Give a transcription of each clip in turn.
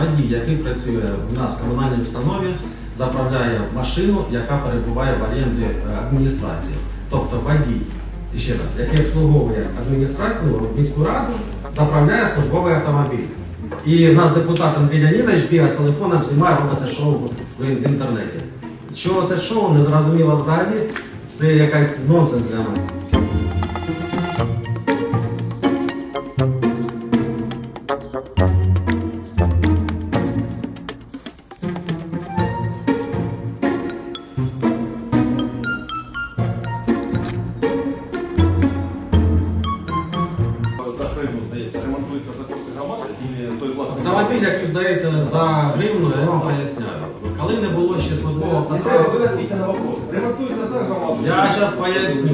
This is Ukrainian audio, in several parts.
Водій, який працює в нас в комунальній установі, заправляє машину, яка перебуває в оренді е, адміністрації. Тобто водій, ще раз, який обслуговує адміністрацію, міську раду, заправляє службовий автомобіль. І нас депутат Андрій Леонідович бігає з телефоном, знімає, робить шоу в інтернеті. Що це шоу, не зрозуміло взагалі, це якась нонсенс для мене. Ремонтується за кошти громади і той власник. Автомобіль, який здається за гривну, я вам поясняю. Коли не було ще службового Не треба, ви автомобіля, на вопрос. Ремонтується за громаду. Я щас поясню.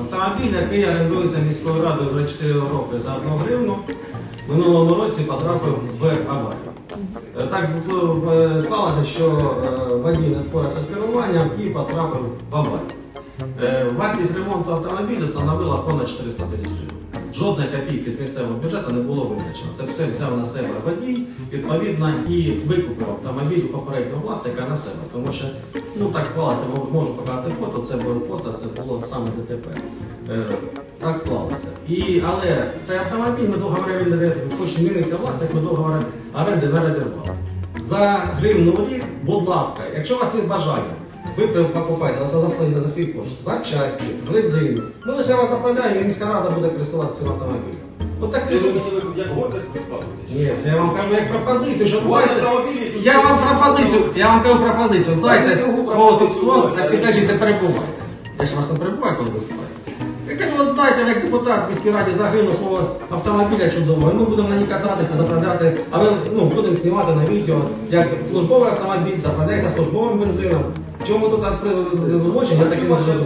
автомобіль, який орендується міською радою вже 4 роки за 1 гривну, в минулому році потрапив в аварію. Е, Так е, сталося, що е, водій не впорався з керуванням і потрапив в аварію. Е, Вартість ремонту автомобіля становила понад 400 тисяч гривень. Жодної копійки з місцевого бюджету не було витрачено. Це все взяв на себе водій, відповідно, і викупив автомобіль у попереднього власника на себе. Тому що ну так склалося, можу, показати фото, це було фото, це було саме ДТП. Е, так склалося. І, але цей автомобіль ми договор оренди, хоч змінився власник, ми договор оренди не розірвали. За гривну рік, будь ласка, якщо у вас є бажання, ви покупаєте за, за, за свій кошт, запчасті, резину. Ми лише вас направляємо, і міська рада буде користуватися цим автомобілем. От так Це ви мені ви як гордість ні, це я вам кажу як пропозицію, що У вас давайте. автомобілі тут- Я вам пропозицію, я вам кажу пропозицію. Дайте слово фіксовано, давайте. так ви кажете, перебувайте. Я ж вас не перебуваю, коли виступаю. Я кажу, от знаєте, як депутат в міській раді загинув свого автомобіля чудового, і ми будемо на ній кататися, заправляти, а ми ну, будемо знімати на відео, як службовий автомобіль заправляється службовим бензином. Чому тут відкрили злочин, я таки не зрозумів.